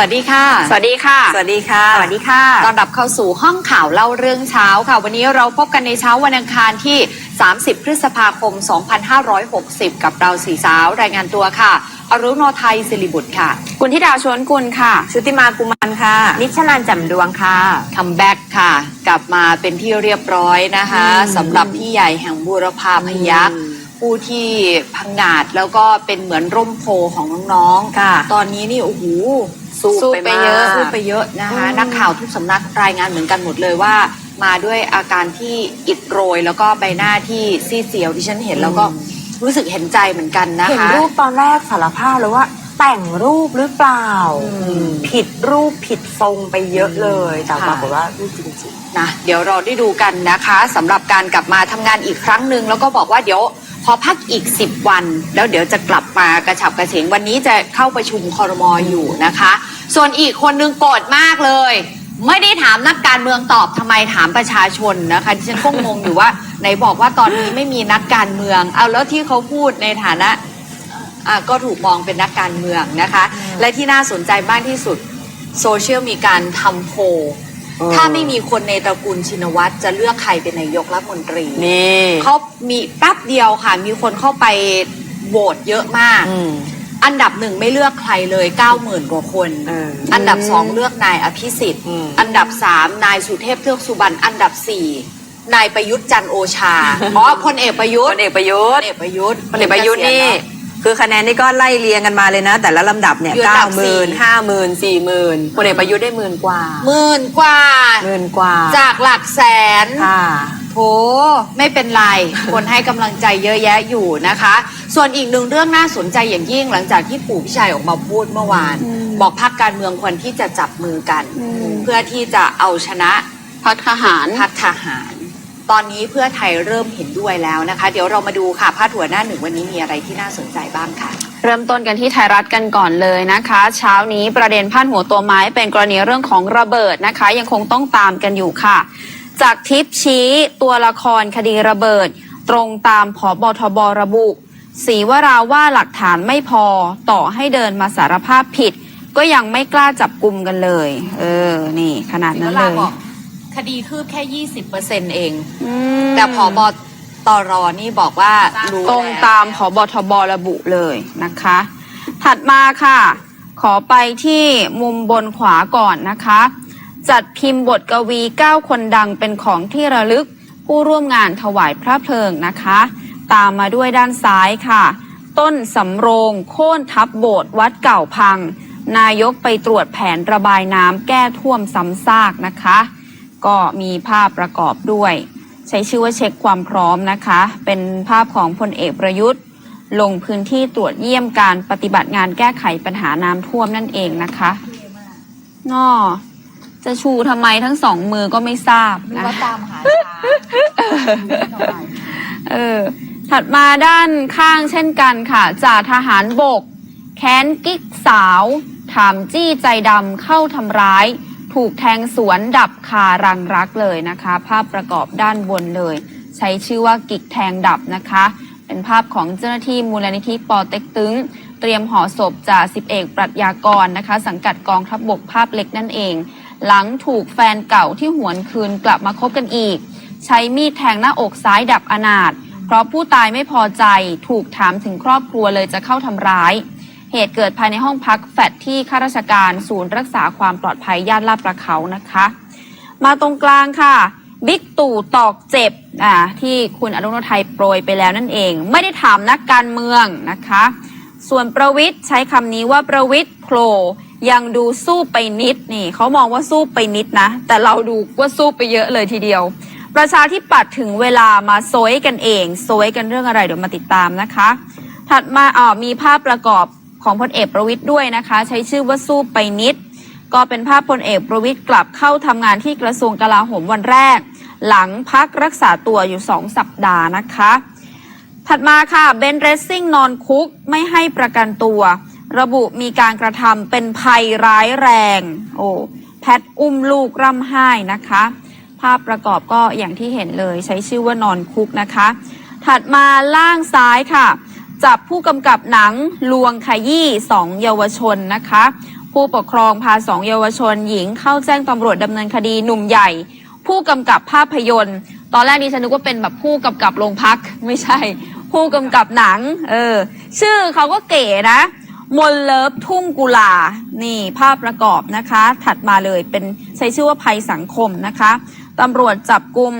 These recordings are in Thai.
สวัสดีค่ะ สวัสดีค่ะ สวัสดีค่ะ สวัสดีค่ะ ต้อนรับเข้าสู่ห้องข่าวเล่าเรื่องเช้าค่ะ วันนี้เราพบกันในเช้าวันอังคารที่ 30 พฤษภาคม 2560 กับเราสี่สาวรายงานตัวค่ะ อรุโนไทยสิริบุตรค่ะ คุณธิดาชวนกุลค่ะ ชุติมากุมันค่ะ นิชนันจำดวงค่ะ คัมแบ็กค่ะ กลับมาเป็นที่เรียบร้อยนะคะสำหรับพี่ใหญ่แห่งบูรพาพยัคฆ์ผู้ที่พังงาดแล้วก็เป็นเหมือนร่มโพของน้องค่ะตอนนี้นี่โอ้โห สู้สู้ไปไปเยอะมากสู้ไปเยอะนะคะอืม นักข่าวทุกสำนักรายงานเหมือนกันหมดเลยว่า มาด้วยอาการที่อิดโรย แล้วก็ใบหน้าที่ซีดเซียวที่ฉันเห็นแล้วก็รู้สึกเห็นใจเหมือนกันนะเห็นคะ รูปตอนแรกสารภาพเลยว่า แต่งรูปหรือเปล่าผิดรูปผิดทรงไปเยอะเลย แต่ค่ะ ปรากฏว่ารูปจริง นะเดี๋ยวเราได้ดูกันนะคะสำหรับการกลับมาทำงานอีกครั้งหนึ่งแล้วก็บอกว่าเดี๋ยวพ อพักอีก 10 วัน แล้วเดี๋ยวจะกลับมากระฉับกระเฉงวันนี้จะเข้าประชุมคอรมออยู่นะคะ ส่วนอีกคนนึงโกรธมากเลย ไม่ได้ถามนักการเมืองตอบทำไมถามประชาชนนะคะที่ฉันก็งงอยู่ว่าไหนบอกว่าตอนนี้ไม่มีนักการเมือง เอาแล้วที่เขาพูดในฐานะก็ถูกมองเป็นนักการเมืองนะคะ และที่น่าสนใจมากที่สุดโซเชียลมีการทำโพล ถ้าไม่มีคนในตระกูลชินวัตรจะเลือกใครเป็นนายกรัฐมนตรีๆนี่เขามีแป๊บเดียวค่ะ มีคนเข้าไปโหวตเยอะมากอืมอันดับหนึ่งไม่เลือกใครเลย90,000กว่าคนเอออันดับสองเลือกนายอภิสิทธิ์อืมอันดับสามนายสุเทพเทือกสุบรรณ อันดับสี่นายประยุทธ์จันทร์โอชา อ๋อพลเอกประยุทพธ์ลเอกประยุพทลธ์เอกประยุทธ์พลเอกประยุทธ์นี่ คือคะแนนนี่ก็ไล่เรียงกันมาเลยนะ แต่ละลำดับเนี่ยอยู่อันเก้าดับหสี่ มื่นห้าหมื่นสี่หมื่นพลเอกประยุทธ์ได้หมื่นกว่าหมื่นกว่า หมื่นกว่าจากหลักแสน ค่ะ โถไม่เป็นไร คนให้กำลังใจเยอะแยะอยู่นะคะ ส่วนอีกหนึ่งเรื่องน่าสนใจอย่างยิ่งหลังจากที่ปู่พิชัยออกมาพูดเมื่อวาน บอกพักการเมืองควรที่จะจับมือกัน เพื่อที่จะเอาชนะพักทหาร พักทหาร ตอนนี้เพื่อไทยเริ่มเห็นด้วยแล้วนะคะ เดี๋ยวเรามาดูค่ะพาดหัวหน้าหนึ่งวันนี้มีอะไรที่น่าสนใจบ้างค่ะ เริ่มต้นกันที่ไทยรัฐกันก่อนเลยนะคะ เช้านี้ประเด็นพาดหัวตัวไม้เป็นกรณีเรื่องของระเบิดนะคะ ยังคงต้องตามกันอยู่ค่ะ จากทิปชี้ตัวละครคดีระเบิด ตรงตามผบทบระบุศรีวราว่าหลักฐานไม่พอต่อให้เดินมาสารภาพผิด ก็ยังไม่กล้าจับกลุ่มกันเลย เออ นี่ ขนาดนั้นเลยบอก คดีคืบแค่ 20%เอง อืมแต่พอบตรนี่บอกว่ารู้ตรงแล้ว ตามผบทบระบุเลยนะคะ ถัดมาค่ะ ขอไปที่มุมบนขวาก่อนนะคะ จัดพิมพ์บทกวี 9 คนดังเป็นของที่ระลึกผู้ร่วมงานถวายพระเพลิงนะคะ ตามมาด้วยด้านซ้ายค่ะ ต้นสำโรงโค่นทับโบสถ์วัดเก่าพัง นายกไปตรวจแผนระบายน้ำแก้ท่วมซ้ำซากนะคะ ก็มีภาพประกอบด้วย ใช้ชื่อว่าเช็คความพร้อมนะคะ เป็นภาพของพลเอกประยุทธ์ ลงพื้นที่ตรวจเยี่ยมการปฏิบัติงานแก้ไขปัญหาน้ำท่วมนั่นเองนะคะนอจะชูทำไมทั้งสองมือก็ไม่ทราบนะว่าตามหาเออ ถัดมาด้านข้างเช่นกันค่ะจ่าทหารบก แค้นกิ๊กสาว ถามจี้ใจดำเข้าทำร้าย ถูกแทงสวนดับคารังรักเลยนะคะ ภาพประกอบด้านบนเลย ใช้ชื่อว่ากิกแทงดับนะคะ เป็นภาพของเจ้าหน้าที่มูลนิธิปอเต็กตึง เตรียมห่อศพจ่าสิบเอกปรัชญากรนะคะ สังกัดกองทัพบบกภาพเล็กนั่นเอง หลังถูกแฟนเก่าที่หวนคืนกลับมาคบกันอีก ใช้มีดแทงหน้าอกซ้ายดับอนาถเพราะผู้ตายไม่พอใจถูกถามถึงครอบครัวเลยจะเข้าทำร้าย เหตุเกิดภายในห้องพักแฟดที่ข้าราชการศูนย์รักษาความปลอดภัยย่านลาดประเขานะคะ มาตรงกลางค่ะบิ๊กตู่ตอกเจ็บอ่าที่คุณอนุนไทยโปรยไปแล้วนั่นเอง ไม่ได้ถามนักการเมืองนะคะ ส่วนประวิทย์ใช้คำนี้ว่าประวิทย์โผล่ยังดูสู้ไปนิดนี่เขามองว่าสู้ไปนิดนะ แต่เราดูว่าสู้ไปเยอะเลยทีเดียว ประชาธิปัตย์ถึงเวลามาโซยกันเองโซยกันเรื่องอะไรเดี๋ยวมาติดตามนะคะ ถัดมาอ่ามีภาพประกอบ ของพลเอกประวิทย์ด้วยนะคะ ใช้ชื่อว่าสู้ไปนิด ก็เป็นภาพพลเอกประวิทย์กลับเข้าทำงานที่กระทรวงกลาโหมวันแรก หลังพักรักษาตัวอยู่สองสัปดาห์นะคะ ถัดมาค่ะเบนเรสซิ่งนอนคุกไม่ให้ประกันตัว ระบุมีการกระทำเป็นภัยร้ายแรง โอ้แพทอุ้มลูกร่ำไห้นะคะ ภาพประกอบก็อย่างที่เห็นเลยใช้ชื่อว่านอนคุกนะคะ ถัดมาล่างซ้ายค่ะ จับผู้กำกับหนังลวงขยี้สองเยาวชนนะคะ ผู้ปกครองพาสองเยาวชน หญิงเข้าแจ้งตำรวจดำเนินคดีหนุ่มใหญ่ ผู้กำกับภาพยนตร์ ตอนแรกดิฉันนึกว่าเป็นแบบผู้กำกับโรงพักไม่ใช่ ผู้กำกับหนัง เออ ชื่อเขาก็เก๋นะมนเลิฟทุ่งกุลา นี่ภาพประกอบนะคะ ถัดมาเลยเป็นใช้ชื่อว่าภัยสังคมนะคะตำรวจจับกลุ่ม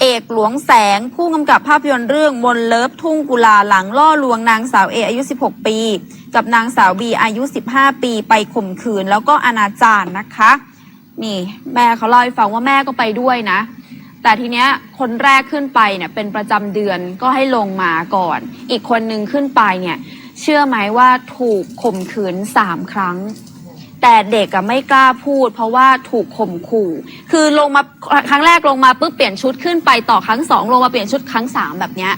เอกหลวงแสง ผู้กำกับภาพยนตร์เรื่องมนเลิฟทุ่งกุลาหลังล่อลวงนางสาวเออายุ 16 ปี กับนางสาวบีอายุ 15 ปีไปข่มขืนแล้วก็อนาจารนะคะ นี่แม่เขาเล่าให้ฟังว่าแม่ก็ไปด้วยนะ แต่ทีเนี้ยคนแรกขึ้นไปเนี่ยเป็นประจำเดือนก็ให้ลงมาก่อน อีกคนนึงขึ้นไปเนี่ยเชื่อไหมว่าถูกข่มขืนสามครั้ง แต่เด็กอะไม่กล้าพูด เพราะว่าถูกข่มขู่ คือลงมาครั้งแรกลงมาปุ๊บเปลี่ยนชุดขึ้นไปต่อครั้งสองลงมาเปลี่ยนชุดครั้งสามแบบเนี้ย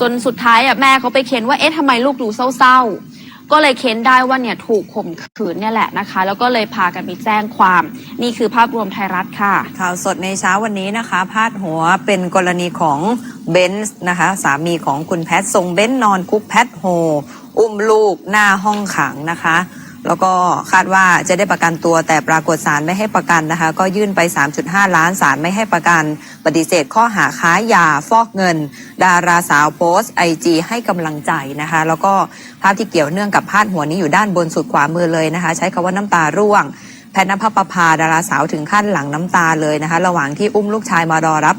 จนสุดท้ายอะแม่เขาไปเค้นว่าเอ๊ะทำไมลูกดูเศร้าๆ ก็เลยเค้นได้ว่าเนี่ยถูกข่มขืนเนี่ยแหละนะคะ แล้วก็เลยพากันไปแจ้งความ นี่คือภาพรวมไทยรัฐค่ะ ข่าวสดในเช้าวันนี้นะคะ พาดหัวเป็นกรณีของเบนซ์นะคะ สามีของคุณแพททรงเบนซ์นอนคุกแพทโฮอุ้มลูกหน้าห้องขังนะคะ แล้วก็คาดว่าจะได้ประกันตัวแต่ปรากฏศาลไม่ให้ประกันนะคะ ก็ยื่นไป 3.5 ล้านศาลไม่ให้ประกัน ปฏิเสธข้อหาค้ายาฟอกเงิน ดาราสาวโพสไอจีให้กำลังใจนะคะ แล้วก็ภาพที่เกี่ยวเนื่องกับพาดหัวนี้อยู่ด้านบนสุดขวามือเลยนะคะ ใช้คำว่าน้ำตาร่วง แพทย์นภปภาดาราสาวถึงขั้นหลังน้ำตาเลยนะคะ ระหว่างที่อุ้มลูกชายมารอรับ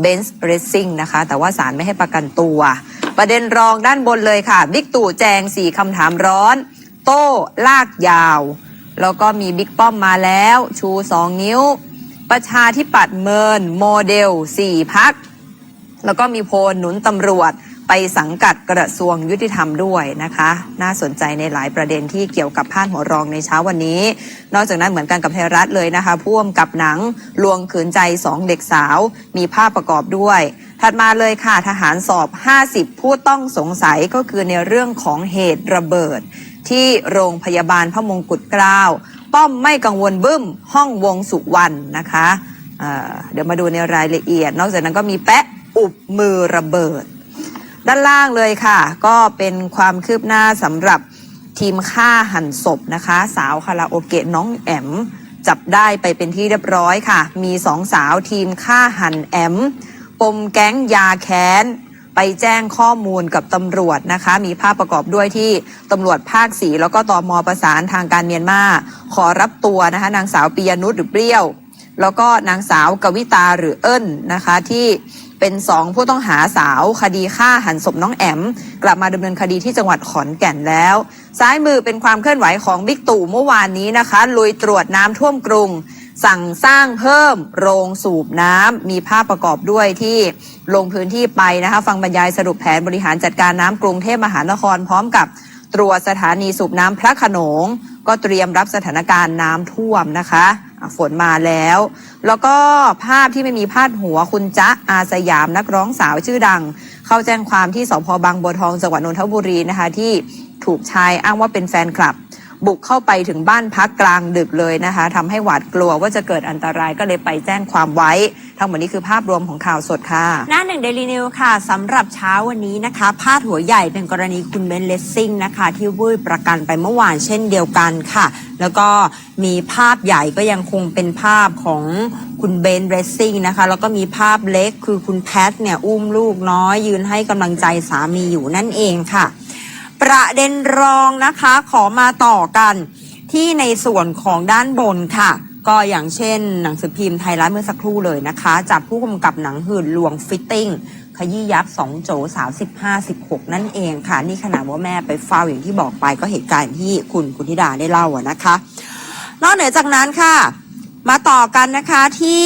เบนซ์เรซซิ่งนะคะ แต่ว่าศาลไม่ให้ประกันตัว ประเด็นรองด้านบนเลยค่ะบิ๊กตู่แจงสี่คำถามร้อน โต้ลากยาว แล้วก็มีบิ๊กป้อมมาแล้ว ชูสองนิ้ว ประชาธิปัตย์เมินโมเดลสี่พัก แล้วก็มีโพลหนุนตำรวจไปสังกัดกระทรวงยุติธรรมด้วยนะคะ น่าสนใจในหลายประเด็นที่เกี่ยวกับพาดหัวรองในเช้าวันนี้ นอกจากนั้นเหมือนกันกับไทยรัฐเลยนะคะพ่วมกับหนังลวงขืนใจสองเด็กสาว มีภาพประกอบด้วย ถัดมาเลยค่ะทหารสอบ 50 ผู้ต้องสงสัยก็คือในเรื่องของเหตุระเบิด ที่โรงพยาบาลพระมงกุฎเกล้า ป้อมไม่กังวลบึ้ม ห้องวงสุวรรณนะคะเเดี๋ยวมาดูในรายละเอียด นอกจากนั้นก็มีแปะอุบมือระเบิด ด้านล่างเลยค่ะ ก็เป็นความคืบหน้าสำหรับทีมฆ่าหันศพนะคะ สาวคาราโอเกะน้องแอมจับได้ไปเป็นที่เรียบร้อยค่ะ มีสองสาวทีมฆ่าหันแอม ปมแก๊งยาแค้น ไปแจ้งข้อมูลกับตำรวจนะคะ มีภาพประกอบด้วยที่ตำรวจภาคสีแล้วก็ตอมอประสานทางการเมียนมาขอรับตัวนะคะนางสาวปียนุชหรือเปรี้ยว แล้วก็นางสาวกวิตาหรือเอิญนะคะที่เป็นสองผู้ต้องหาสาวคดีฆ่าหันศพน้องแอม กลับมาดำเนินคดีที่จังหวัดขอนแก่นแล้ว ซ้ายมือเป็นความเคลื่อนไหวของบิ๊กตู่เมื่อวานนี้นะคะลุยตรวจน้ำท่วมกรุง สั่งสร้างเพิ่มโรงสูบน้ำมีภาพประกอบด้วยที่ลงพื้นที่ไปนะคะ ฟังบรรยายสรุปแผนบริหารจัดการน้ำกรุงเทพมหานครพร้อมกับตรวจสถานีสูบน้ำพระขนง ก็เตรียมรับสถานการณ์น้ำท่วมนะคะอะฝนมาแล้ว แล้วก็ภาพที่ไม่มีพาดหัวคุณจ๊ะอาสยามนักร้องสาวชื่อดัง เข้าแจ้งความที่สพบางบัวทองจังหวัดนนทบุรีนะคะที่ถูกชายอ้างว่าเป็นแฟนคลับ บุกเข้าไปถึงบ้านพักกลางดึกเลยนะคะทำให้หวาดกลัวว่าจะเกิดอันตรายก็เลยไปแจ้งความไว้ ทั้งหมดนี้คือภาพรวมของข่าวสดค่ะ หน้าหนึ่งเดลีนิวค่ะสำหรับเช้าวันนี้นะคะพาดหัวใหญ่เป็นกรณีคุณเบนเลสซิ่งนะคะ ที่วืดประกันไปเมื่อวานเช่นเดียวกันค่ะ แล้วก็มีภาพใหญ่ก็ยังคงเป็นภาพของคุณเบนเรสซิ่งนะคะ แล้วก็มีภาพเล็กคือคุณแพทเนี่ยอุ้มลูกน้อยยืนให้กำลังใจสามีอยู่นั่นเองค่ะ ประเด็นรองนะคะขอมาต่อกันที่ในส่วนของด้านบนค่ะ ก็อย่างเช่น หนังสือพิมพ์ไทยรัฐเมื่อสักครู่เลยนะคะจับผู้กำกับหนังหื่นลวงฟิตติ้งขยี้ยับสองโจสาวสิบห้าสิบหกนั่นเองค่ะ นี่ขนาดว่าแม่ไปเฝ้าอย่างที่บอกไปก็เหตุการณ์ที่คุณกุณธิดาได้เล่าอะนะคะ นอกเหนือจากนั้นค่ะ มาต่อกันนะคะที่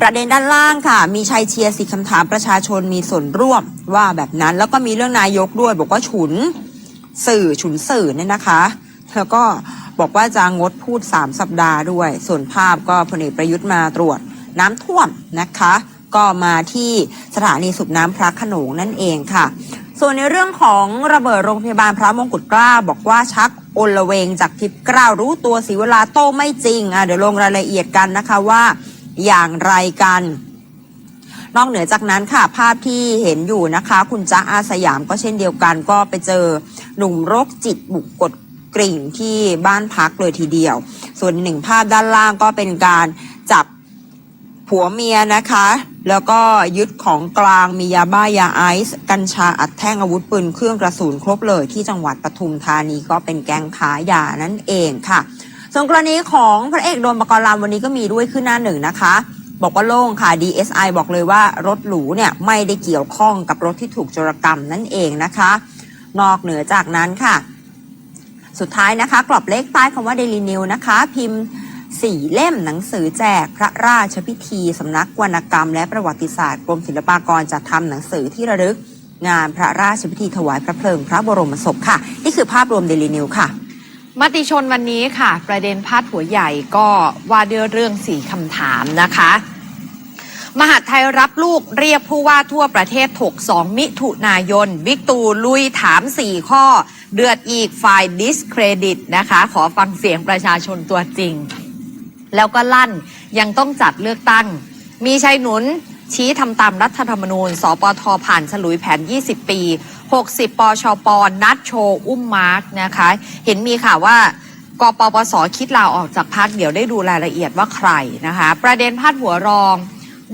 ประเด็นด้านล่างค่ะ มีชัยเชียร์สิคำถามประชาชนมีส่วนร่วมว่าแบบนั้น แล้วก็มีเรื่องนายกด้วย บอกว่าฉุนสื่อฉุนสื่อเนี่ยนะคะแล้วก็บอกว่าจะงดพูด 3 สัปดาห์ด้วย ส่วนภาพก็พลเอกประยุทธ์มาตรวจน้ำท่วมนะคะ ก็มาที่สถานีสูบน้ำพระขนงนั่นเองค่ะ ส่วนในเรื่องของระเบิดโรงพยาบาลพระมงกุฎเกล้าบอกว่าชักโอลเวงจากทิพย์กล้ารู้ตัวสีเวลาโต้ไม่จริงอะเดี๋ยวลงรายละเอียดกันนะคะว่า อย่างไรกัน นอกเหนือจากนั้นค่ะภาพที่เห็นอยู่นะคะ คุณจ๊ะอาสยามก็เช่นเดียวกัน ก็ไปเจอหนุ่มโรคจิตบุกกดกริ่งที่บ้านพักเลยทีเดียว ส่วนหนึ่งภาพด้านล่างก็เป็นการจับผัวเมียนะคะ แล้วก็ยึดของกลางมียาบ้ายาไอซ์กัญชาอัดแท่งอาวุธปืนเครื่องกระสุนครบเลยที่จังหวัดปทุมธานีก็เป็นแก๊งค้ายานั่นเองค่ะ ส่วนกรณีของพระเอกโดมปกรณ์ลำวันนี้ก็มีด้วยขึ้นหน้าหนึ่งนะคะ บอกว่าโล่งค่ะ DSI บอกเลยว่ารถหรูเนี่ยไม่ได้เกี่ยวข้องกับรถที่ถูกโจรกรรมนั่นเองนะคะ นอกเหนือจากนั้นค่ะ สุดท้ายนะคะ กรอบเลขใต้คำว่า Daily New นะคะ พิมพ์สี่เล่มหนังสือแจกพระราชพิธีสำนักวรรณกรรม และประวัติศาสตร์กรมศิลปากรจัดทำหนังสือที่ระลึก งานพระราชพิธีถวายพระเพลิงพระบรมศพค่ะ นี่คือภาพรวม Daily New ค่ะ มติชนวันนี้ค่ะ ประเด็นพาดหัวใหญ่ก็ว่าด้วยเรื่องสี่คำถามนะคะ มหาไทยรับลูกเรียกผู้ว่าทั่วประเทศถก2มิถุนายน บิ๊กตูลุยถาม4ข้อ เดือดอีกฝ่ายดิสเครดิตนะคะ ขอฟังเสียงประชาชนตัวจริง แล้วก็ลั่นยังต้องจัดเลือกตั้ง มีชัยหนุนชี้ทำตามรัฐธรรมนูญ สปทผ่านฉลุยแผน 20 ปี 60 ปชปนัดโชว์อุ้มมาร์กนะคะ เห็นมีข่าวว่ากปปสคิดลาออกจากพักเดี๋ยวได้ดูรายละเอียดว่าใครนะคะ ประเด็นพาดหัวรอง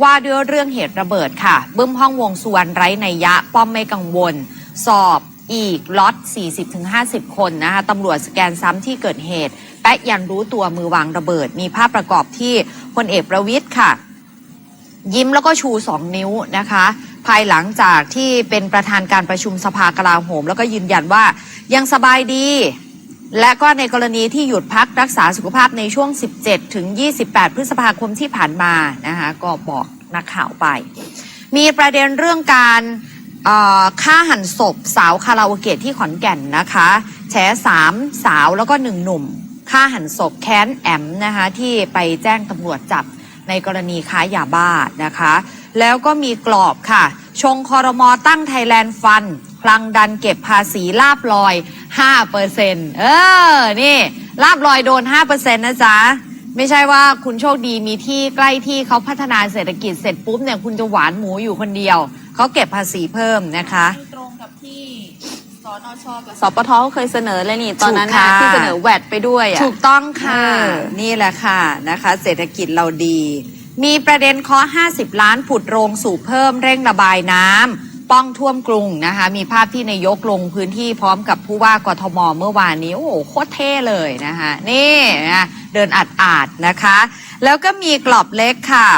ว่าด้วยเรื่องเหตุระเบิดค่ะ บึ้มห้องวงสุวรรณไร้ในยะ ป้อมไม่กังวล สอบอีกล็อต 40-50 คนนะคะตำรวจสแกนซ้ำที่เกิดเหตุ แปะยันรู้ตัวมือวางระเบิด มีภาพประกอบที่พลเอกประวิทย์ค่ะ ยิ้มแล้วก็ชูสองนิ้วนะคะ ภายหลังจากที่เป็นประธานการประชุมสภากลาโหม แล้วก็ยืนยันว่ายังสบายดี และก็ในกรณีที่หยุดพักรักษาสุขภาพในช่วง 17 ถึง 28 พฤษภาคมที่ผ่านมานะคะก็บอกนักข่าวไป มีประเด็นเรื่องการฆ่าหันศพสาวคาราโอเกะที่ขอนแก่นนะคะแฉสามสาวแล้วก็หนึ่งหนุ่มฆ่าหันศพแค้นแอมนะคะที่ไปแจ้งตำรวจจับในกรณีค้ายาบ้านะคะ แล้วก็มีกรอบค่ะ ชงคอรมอตั้งไทยแลนด์ฟันพลังดันเก็บภาษีลาบลอย 5เปอร์เซ็นเออ นี่ ลาบลอยโดน 5เปอร์เซ็นนะจ๊ะ ไม่ใช่ว่าคุณโชคดีมีที่ใกล้ที่เขาพัฒนาเศรษฐกิจเสร็จปุ๊บเนี่ยคุณจะหวานหมูอยู่คนเดียว เขาเก็บภาษีเพิ่มนะคะ ตรงกับที่สนชกับสปทเขาเคยเสนอเลยนี่ ตอนนั้นถูกค่ะนะที่เสนอแวดไปด้วยอะ ถูกต้องค่ะเออนี่แหละค่ะนะคะ เศรษฐกิจเราดี มีประเด็นคอ50 ล้านผุดโรงสูบเพิ่มเร่งระบายน้ำป้องท่วมกรุงนะคะ มีภาพที่นายกลงพื้นที่พร้อมกับผู้ว่ากทมเมื่อวานนี้ โอ้โห โคตรเท่เลยนะคะนี่นะเดินอัดอาดนะคะ แล้วก็มีกรอบเล็กค่ะ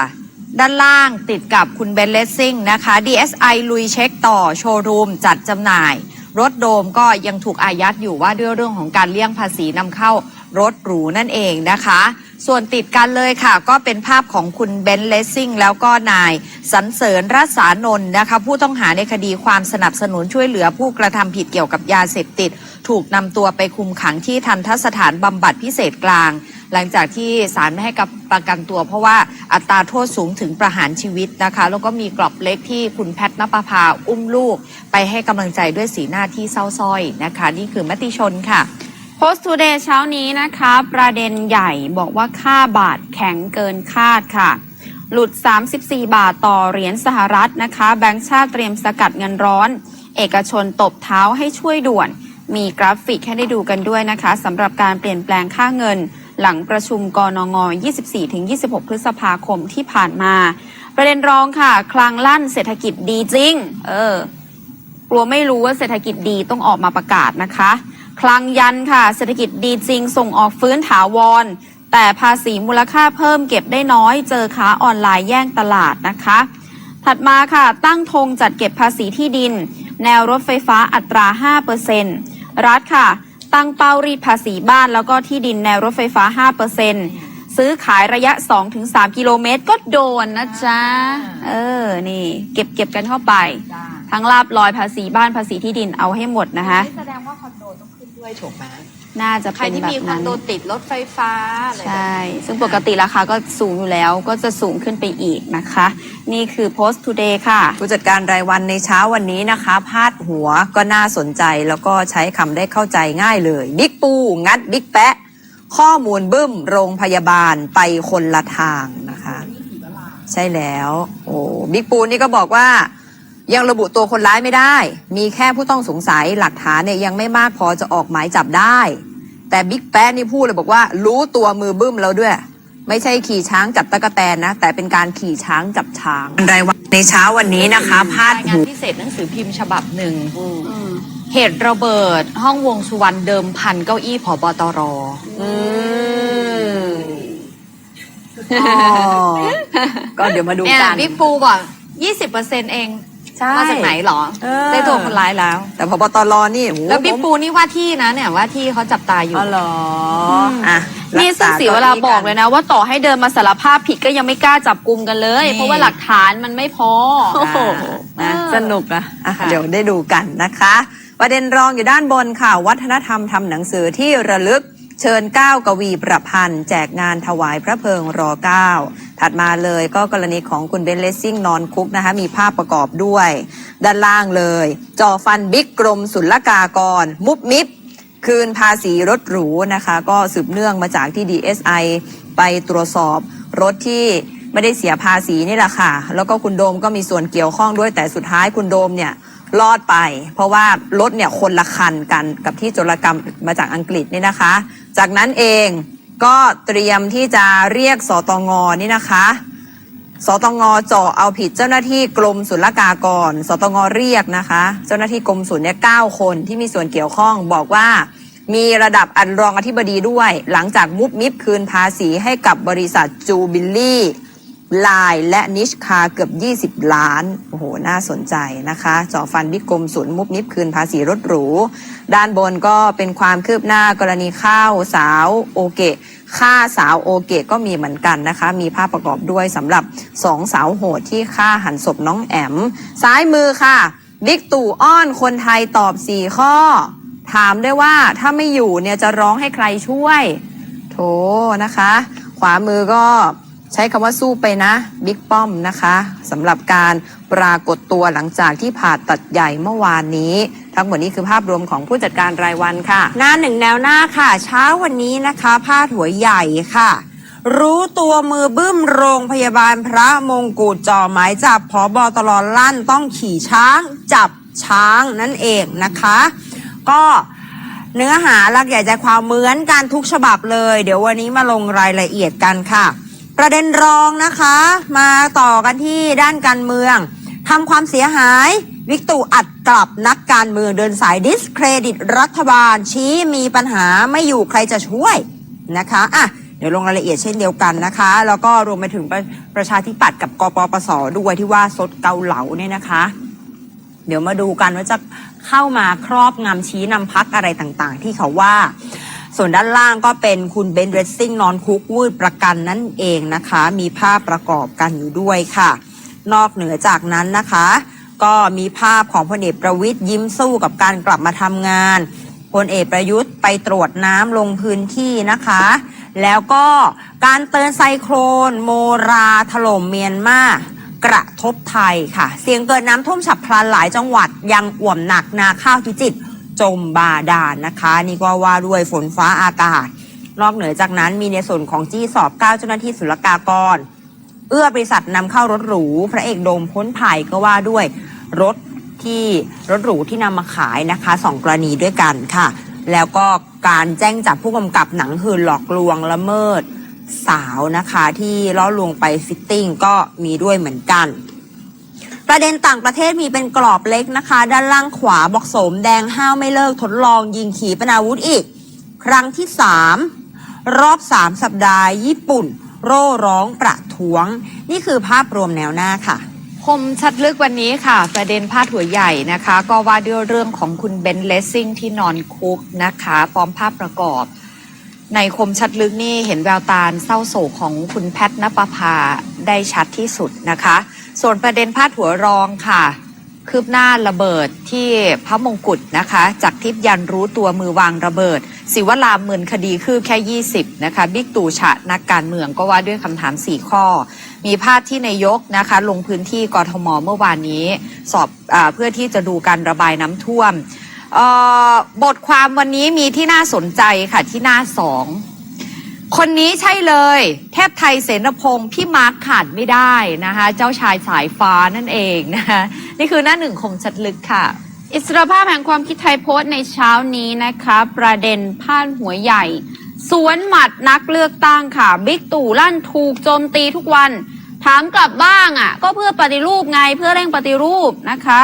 ด้านล่างติดกับคุณเบนเลสซิ่งนะคะ DSI ลุยเช็คต่อโชว์รูมจัดจำหน่าย รถโดมก็ยังถูกอายัดอยู่ว่าด้วยเรื่องของการเลี่ยงภาษีนำเข้ารถหรูนั่นเองนะคะ ส่วนติดกันเลยค่ะ ก็เป็นภาพของคุณเบนเลสซิ่งแล้วก็นายสันเสริญรัศานนท์นะคะ ผู้ต้องหาในคดีความสนับสนุนช่วยเหลือผู้กระทำผิดเกี่ยวกับยาเสพติด ถูกนำตัวไปคุมขังที่ทันทสถานบำบัดพิเศษกลาง หลังจากที่ศาลไม่ให้กับประกันตัว เพราะว่าอัตราโทษสูงถึงประหารชีวิตนะคะ แล้วก็มีกรอบเล็กที่คุณแพทย์นปภาอุ้มลูก ไปให้กำลังใจด้วยสีหน้าที่เศร้าส้อยนะคะ นี่คือมติชนค่ะ โพสต์ทูเดย์เช้านี้นะคะ ประเด็นใหญ่บอกว่าค่าบาทแข็งเกินคาดค่ะ หลุด 34 บาทต่อเหรียญสหรัฐนะคะ แบงก์ชาติเตรียมสกัดเงินร้อน เอกชนตบเท้าให้ช่วยด่วน มีกราฟิกให้ได้ดูกันด้วยนะคะสำหรับการเปลี่ยนแปลงค่าเงิน หลังประชุมกนง 24-26 พฤษภาคมที่ผ่านมา ประเด็นรองค่ะ คลังลั่นเศรษฐกิจดีจริง เออกลัวไม่รู้ว่าเศรษฐกิจดีต้องออกมาประกาศนะคะ คลังยันค่ะ เศรษฐกิจดีจริงส่งออกฟื้นถาวร แต่ภาษีมูลค่าเพิ่มเก็บได้น้อยเจอค้าออนไลน์แย่งตลาดนะคะ ถัดมาค่ะ ตั้งธงจัดเก็บภาษีที่ดิน แนวรถไฟฟ้าอัตรา 5%รัฐค่ะ ตั้งเป้ารีดภาษีบ้านแล้วก็ที่ดินแนวรถไฟฟ้า 5%ซื้อขายระยะ 2-3 กิโลเมตรก็โดนนะจ๊ะ เออ นี่ เก็บเก็บกันเข้าไป ทั้งลาบลอยภาษีบ้านภาษีที่ดินเอาให้หมดนะคะ แสดงว่าคอนโดต้องขึ้น ด้วยถูกไหมน่าจะใครเป็นที่แบบมีคอนนั้น โดติดรถไฟฟ้าอะไรแบบใช่ นี้ซึ่งปกติราคาก็สูงอยู่แล้ว ก็จะสูงขึ้นไปอีกนะคะ นี่คือ Post Today ค่ะ ผู้จัดการรายวันในเช้าวันนี้นะคะ พาดหัวก็น่าสนใจแล้วก็ใช้คำได้เข้าใจง่ายเลย บิ๊กปู งัดบิ๊กแปะ ข้อมูลบึ้ม โรงพยาบาลไปคนละทางนะคะ ใช่แล้ว โอ้บิ๊กปูนี่ก็บอกว่า ยังระบุตัวคนร้ายไม่ได้ มีแค่ผู้ต้องสงสัยหลักฐานเนี่ยยังไม่มากพอจะออกหมายจับได้ แต่บิ๊กแป๊ะนี่พูดเลยบอกว่า รู้ตัวมือบึ้มแล้วด้วย ไม่ใช่ขี่ช้างจับตะกแตนนะ แต่เป็นการขี่ช้างจับช้างรายวันในเช้าวันนี้นะคะพาดรายงาหันวพิเศษหนังสือพิมพ์ฉบับหนึ่งเหตุระเบิด ห้องวงสุวรรณเดิมพันเก้าอี้ผบตรอืมอ๋อก็เดี๋ยวมาดูเนี่ยกันบิ๊กปูบอก20%เอง ใช่ มาจากไหนหรอ เออ ได้ตัวคนร้ายแล้ว แต่พบตรนี่โอ้โหแล้วบิ๊กปูนี่ว่าที่นะเนี่ยว่าที่เขาจับตาอยู่ อ๋อเหรออะนี่ซึ่งสีเวลาบอกเลยนะ ว่าต่อให้เดินมาสารภาพผิดก็ยังไม่กล้าจับกลุ่มกันเลย นี่ เพราะว่าหลักฐานมันไม่พอ โอ้โหนะเออ สนุกนะอะค่ะ เดี๋ยวได้ดูกันนะคะ ประเด็นรองอยู่ด้านบนค่ะ วัฒนธรรมทำหนังสือที่ระลึก เชิญเก้ากวีประพันธ์ แจกงานถวายพระเพลิงรอเก้าถัดมาเลยก็กรณีของคุณเบนเลสซิ่งนอนคุกนะคะมีภาพประกอบด้วย ด้านล่างเลยจอฟันบิ๊กกรมศุลกากร มุบมิบคืนภาษีรถหรูนะคะ ก็สืบเนื่องมาจากที่ DSI ไปตรวจสอบรถที่ไม่ได้เสียภาษีนี่แหละค่ะ แล้วก็คุณโดมก็มีส่วนเกี่ยวข้องด้วยแต่สุดท้ายคุณโดมเนี่ยรอดไป เพราะว่ารถเนี่ยคนละคันกันกับที่จรกรรมมาจากอังกฤษนี่นะคะ จากนั้นเองก็เตรียมที่จะเรียกสตงนี่นะคะ สตงเจาะเอาผิดเจ้าหน้าที่กรมศุลกากร สตงเรียกนะคะ เจ้าหน้าที่กรมศุลเนี่ยเก้าคนที่มีส่วนเกี่ยวข้องบอกว่ามีระดับอันรองอธิบดีด้วย หลังจากมุบมิบคืนภาษีให้กับบริษัทจูบิลลี่ ลายและนิชคาเกือบ 20 ล้าน โอ้โห น่าสนใจนะคะจาะฟันบิ๊กกรมศุลมุบมิบคืนภาษีรถหรู ด้านบนก็เป็นความคืบหน้ากรณีข้าวสาวโอเกะฆ่าสาวโอเกะก็มีเหมือนกันนะคะ มีภาพประกอบด้วยสำหรับสองสาวโหดที่ฆ่าหันศพน้องแอม ซ้ายมือค่ะ บิ๊กตู่อ้อนคนไทยตอบ 4 ข้อ ถามได้ว่าถ้าไม่อยู่เนี่ยจะร้องให้ใครช่วย โถนะคะ ขวามือก็ ใช้คำว่าสู้ไปนะบิ๊กป้อมนะคะสำหรับการปรากฏตัวหลังจากที่ผ่าตัดใหญ่เมื่อวานนี้ ทั้งหมดนี้คือภาพรวมของผู้จัดการรายวันค่ะ หน้าหนึ่งแนวหน้าค่ะ เช้าวันนี้นะคะพาดหัวใหญ่ค่ะ รู้ตัวมือบึ้มโรงพยาบาลพระมงกุฎจ่อหมายจับพอบอตลอดลั่นต้องขี่ช้างจับช้างนั่นเองนะคะ ก็เนื้อหาหลักใหญ่ใจความเหมือนกันทุกฉบับเลย เดี๋ยววันนี้มาลงรายละเอียดกันค่ะ ประเด็นรองนะคะ มาต่อกันที่ด้านการเมืองทำความเสียหายวิกตู่อัดกลับนักการเมืองเดินสายดิสเครดิตรัฐบาลชี้มีปัญหาไม่อยู่ใครจะช่วยนะคะอะเดี๋ยวลงรายละเอียดเช่นเดียวกันนะคะ แล้วก็รวมไปถึงประประชาธิปัตย์กับกปปสด้วยที่ว่าซดเกาเหลาเนี่ยนะคะ เดี๋ยวมาดูกันว่าจะเข้ามาครอบงำชี้นำพักอะไรต่างๆ ที่เขาว่า ส่วนด้านล่างก็เป็นคุณเบนเรสซิ่งนอนคุกวืดประกันนั่นเองนะคะ มีภาพประกอบกันอยู่ด้วยค่ะ นอกเหนือจากนั้นนะคะ ก็มีภาพของพลเอกประวิทย์ยิ้มสู้กับการกลับมาทำงานพลเอกประยุทธ์ไปตรวจน้ำลงพื้นที่นะคะ แล้วก็การเตือนไซโครน โมราถล่มเมียนมากระทบไทยค่ะ เสียงเกิดน้ำท่วมฉับพลันหลายจังหวัดยังอ่วมหนักนาข้าวพิจิตร จมบาดาลนะคะนี่ก็ว่าด้วยฝนฟ้าอากาศ นอกเหนือจากนั้นมีในส่วนของจี้สอบเก้าเจ้าหน้าที่ศุลกากร เอื้อบริษัทนำเข้ารถหรู พระเอกโดมพ้นภัยก็ว่าด้วยรถที่รถหรูที่นำมาขายนะคะสองกรณีด้วยกันค่ะ แล้วก็การแจ้งจับผู้กำกับหนังหืนหลอกลวงละเมิดสาวนะคะที่ล่อลวงไปฟิตติ้งก็มีด้วยเหมือนกัน ประเด็นต่างประเทศมีเป็นกรอบเล็กนะคะ ด้านล่างขวาบอกโสมแดงห้าวไม่เลิกทดลองยิงขีปนาวุธอีก ครั้งที่สามรอบสามสัปดาห์ ญี่ปุ่น โร่ร้องประท้วง นี่คือภาพรวมแนวหน้าค่ะคมชัดลึกวันนี้ค่ะ ประเด็นพาดหัวใหญ่นะคะ ก็ว่าด้วยเรื่องของคุณเบนเลสซิ่งที่นอนคุกนะคะพร้อมภาพประกอบ ในคมชัดลึกนี่เห็นแววตาเศร้าโศกของคุณแพทนปภาได้ชัดที่สุดนะคะ ส่วนประเด็นพาดหัวรองค่ะ คืบหน้าระเบิดที่พระมงกุฎนะคะ จากทิพยันรู้ตัวมือวางระเบิด ศิวลามหมื่นคดีคืบแค่ 20 นะคะ บิ๊กตู่ฉะนักการเมืองก็ว่าด้วยคำถาม 4 ข้อ มีภาพที่นายกนะคะ ลงพื้นที่กรทมเมื่อวานนี้ สอบอเพื่อที่จะดูการระบายน้ำท่วมบทความวันนี้มีที่น่าสนใจค่ะที่หน้าสอง คนนี้ใช่เลย เทพไทยเสนพงศ์พี่มาร์คขาดไม่ได้นะคะ เจ้าชายสายฟ้านั่นเองนะคะนี่คือหน้าหนึ่งคมชัดลึกค่ะ อิสรภาพแห่งความคิดไทยโพสต์ในเช้านี้นะคะ ประเด็นพาดหัวใหญ่ สวนหมัดนักเลือกตั้งค่ะ บิ๊กตู่ลั่นถูกโจมตีทุกวัน ถามกลับบ้างอะ ก็เพื่อปฏิรูปไงเพื่อเร่งปฏิรูปนะคะ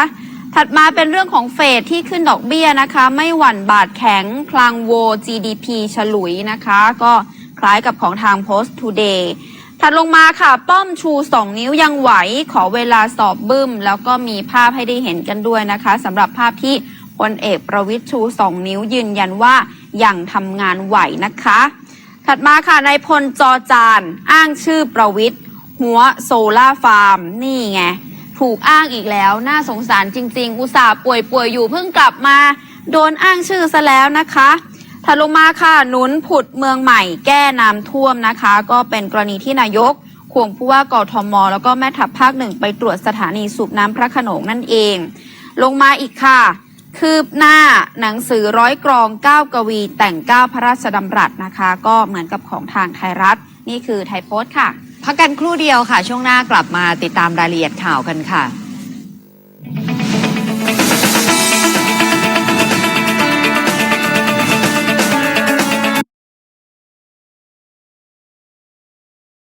ถัดมาเป็นเรื่องของเฟดที่ขึ้นดอกเบี้ยนะคะ ไม่หวั่นบาทแข็งพลังโว GDP ฉลุยนะคะ ก็ คล้ายกับของทาง Post Today ถัดลงมาค่ะป้อมชู 2 นิ้วยังไหวขอเวลาสอบบึ้ม แล้วก็มีภาพให้ได้เห็นกันด้วยนะคะสำหรับภาพที่พลเอกประวิตยชู 2 นิ้วยืนยันว่ายังทำงานไหวนะคะ ถัดมาค่ะนายพลจอจานอ้างชื่อประวิทย์หัวโซล่าฟาร์ม นี่ไง ถูกอ้างอีกแล้วน่าสงสารจริง ๆ อุตส่าห์ป่วยป่วยๆอยู่เพิ่งกลับมา โดนอ้างชื่อซะแล้วนะคะ ถัดลงมาค่ะหนุนผุดเมืองใหม่แก้น้ำท่วมนะคะ ก็เป็นกรณีที่นายกควงผู้ว่ากทม แล้วก็แม่ทัพภาคหนึ่งไปตรวจสถานีสูบน้ำพระโขนงนั่นเอง ลงมาอีกค่ะ คืบหน้าหนังสือร้อยกรองก้าวกวีแต่งก้าวพระราชดำรัสนะคะ ก็เหมือนกับของทางไทยรัฐ นี่คือไทยโพสต์ค่ะ พักกันครู่เดียวค่ะ ช่วงหน้ากลับมาติดตามรายละเอียดข่าวกันค่ะ